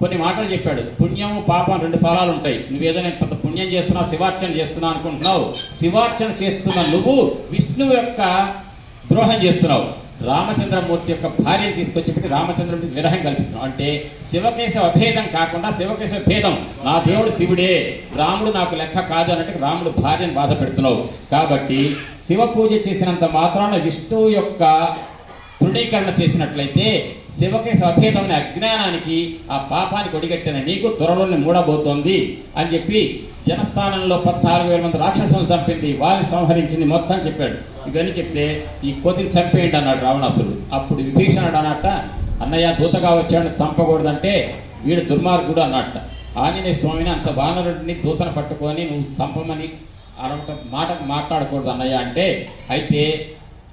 కొన్ని మాటలు చెప్పాడు. పుణ్యము పాపం రెండు ఫలాలు ఉంటాయి. నువ్వు ఏదైనా పెద్ద పుణ్యం చేస్తున్నావు శివార్చన చేస్తున్నావు అనుకుంటున్నావు. శివార్చన చేస్తున్న నువ్వు విష్ణువు యొక్క ద్రోహం చేస్తున్నావు. రామచంద్రమూర్తి యొక్క భార్యను తీసుకొచ్చి పెట్టి రామచంద్రుడికి విరహం కల్పిస్తున్నావు. అంటే శివకేశవ అభేదం కాకుండా శివకేశవ భేదం. నా దేవుడు శివుడే. రాముడు నాకు లెక్క కాదు అన్నట్టు రాముడు భార్యను బాధ పెడుతున్నావు. కాబట్టి శివ పూజ చేసినంత మాత్రాన విష్ణువు యొక్క తృణీకరణ చేసినట్లయితే శివకి అభేదమైన అజ్ఞానానికి ఆ పాపానికి ఒడిగట్టిన నీకు త్వరలోనే మూడబోతోంది అని చెప్పి జనస్థానంలో పద్నాలుగు వేల మంది రాక్షసులు చంపింది వారిని సంహరించింది మొత్తం చెప్పాడు. ఇవన్నీ చెప్తే ఈ కోతిని చంపేయండి అన్నాడు రావణాసుడు అప్పుడు విభీషణుడు అన్నట్ట అన్నయ్య దూతగా వచ్చాడు చంపకూడదంటే వీడు దుర్మార్గుడు అన్నట్ట ఆంజనేయ స్వామిని అంత వానరుడిని దూతను పట్టుకొని నువ్వు చంపమని అరవట మాట మాట్లాడకూడదు అన్నయ్య అంటే అయితే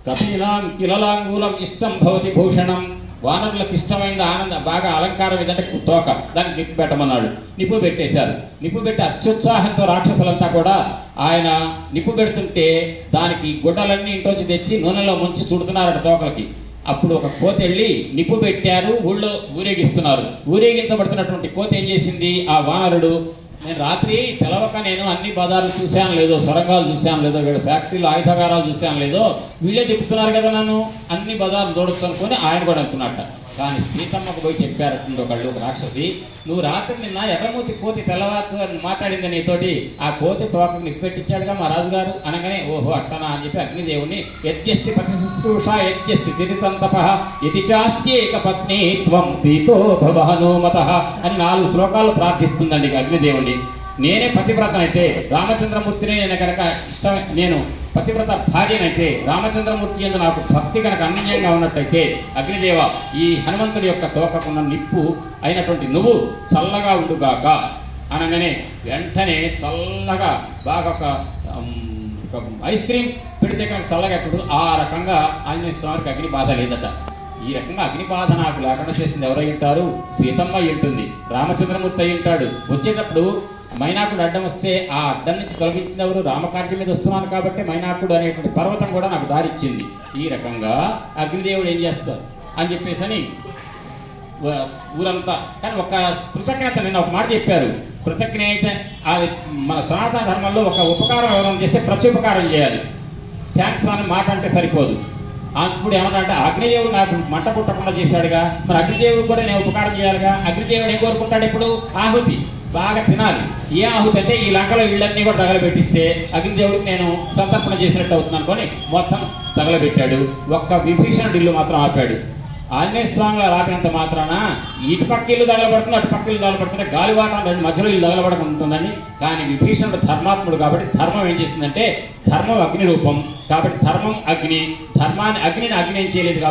కపీనాం కిలలాంగూలం ఇష్టం భవతి భూషణం వానరులకు ఇష్టమైన ఆనంద బాగా అలంకారం ఏదంటే తోక. దానికి నిప్పు పెట్టమన్నాడు. నిప్పు పెట్టేశారు. నిప్పు పెట్టి అత్యుత్సాహంతో రాక్షసులంతా కూడా ఆయన నిప్పు పెడుతుంటే దానికి గుడ్డలన్నీ ఇంట్లోంచి తెచ్చి నూనెలో ముంచి చుడుతున్నారట తోకలకి. అప్పుడు ఒక కోతి వెళ్ళి నిప్పు పెట్టారు ఊళ్ళో ఊరేగిస్తున్నారు. ఊరేగించబడుతున్నటువంటి కోతి ఏం చేసింది? ఆ వానరుడు నేను రాత్రి తెలవక నేను అన్ని బజార్లు చూశాను లేదో సొరంగాలు చూశాను లేదో వీళ్ళ ఫ్యాక్టరీలు ఆయుధగారాలు చూశాను లేదో వీళ్ళే చెప్తున్నారు కదా నన్ను. అన్ని బజార్లు దూడొచ్చు అనుకుని ఆయన కూడా అనుకున్నట్ట. కానీ సీతమ్మకు పోయి చెప్పారు ఒకళ్ళు ఒక రాక్షసి. నువ్వు రాత్రి నిన్న ఎర్రమూతి కోతి తెల్లవారు అని మాట్లాడింది నీతోటి. ఆ కోతి తోకకు నిప్పెట్టించాడుగా మా రాజుగారు? అనగానే ఓహో అట్టనా? అని చెప్పి అగ్నిదేవుని యజ్ఞస్తి పక్షశుశ్రూష యజ్ఞస్తి తిరితంతప ఇది చాస్త్యేక పత్ని త్వం సీతో భవహనుమత అని నాలుగు శ్లోకాలు ప్రార్థిస్తుందండి అగ్నిదేవుని నేనే పతివ్రతనైతే రామచంద్రమూర్తినే నేను కనుక ఇష్టం నేను పతివ్రత భార్యనైతే రామచంద్రమూర్తి ఎందు నాకు భక్తి కనుక అన్యంగా ఉన్నట్టయితే అగ్నిదేవ ఈ హనుమంతుడి యొక్క తోకకున్న నిప్పు అయినటువంటి నువ్వు చల్లగా ఉండుగాక అనగానే వెంటనే చల్లగా బాగా ఒక ఐస్ క్రీమ్ పెడితే కనుక చల్లగా ఎప్పుడు ఆ రకంగా ఆంజనేయ స్వామికి అగ్ని బాధ లేదట. ఈ రకంగా అగ్ని బాధ నాకు లేకుండా చేసింది ఎవరై ఉంటారు? సీతమ్మ అయి ఉంటుంది. రామచంద్రమూర్తి అయి ఉంటాడు. వచ్చేటప్పుడు మైనాకుడు అడ్డం వస్తే ఆ అడ్డం నుంచి తొలగించింది ఎవరు రామకార్యం మీద వస్తున్నాను కాబట్టి మైనాకుడు అనేటువంటి పర్వతం కూడా నాకు దారిచ్చింది ఈ రకంగా అగ్నిదేవుడు ఏం చేస్తారు అని చెప్పేసి అని ఊరంతా. కానీ ఒక కృతజ్ఞత నేను ఒక మాట చెప్పారు. కృతజ్ఞత అది మన సనాతన ధర్మంలో ఒక ఉపకారం ఎవరైనా చేస్తే ప్రత్యుపకారం చేయాలి. థ్యాంక్స్ అని మాట అంటే సరిపోదు. అప్పుడు ఏమన్నా అంటే అగ్నిదేవుడు నాకు మంట పుట్టకుండా చేశాడుగా. మరి అగ్నిదేవుడు కూడా నేను ఉపకారం చేయాలిగా? అగ్నిదేవుడు ఏం కోరుకుంటాడు ఇప్పుడు? ఆహుతి. బాగా తినాలి. ఏ ఆహుతి అంటే ఈ లంకలో ఇళ్ళన్నీ కూడా తగలబెట్టిస్తే అగ్నిదేవుడికి నేను సంతర్పణ చేసినట్టు అవుతుంది అనుకొని మొత్తం తగలబెట్టాడు. ఒక్క విభీషణుడు ఇల్లు మాత్రం ఆపాడు. ఆంజనేయ స్వామి గారు ఆపినంత మాత్రాన? ఇటు పక్క ఇల్లు తగలబడుతుంది అటు పక్క ఇల్లు తగలబడుతుంది. గాలివాటం రెండు మధ్యలో ఇల్లు తగలబడకుంటుందని కానీ విభీషణుడు ధర్మాత్ముడు కాబట్టి ధర్మం ఏం చేసిందంటే ధర్మం అగ్ని రూపం. కాబట్టి ధర్మం అగ్ని. ధర్మాన్ని అగ్నిని అగ్ని ఏం చేయలేదు కాబట్టి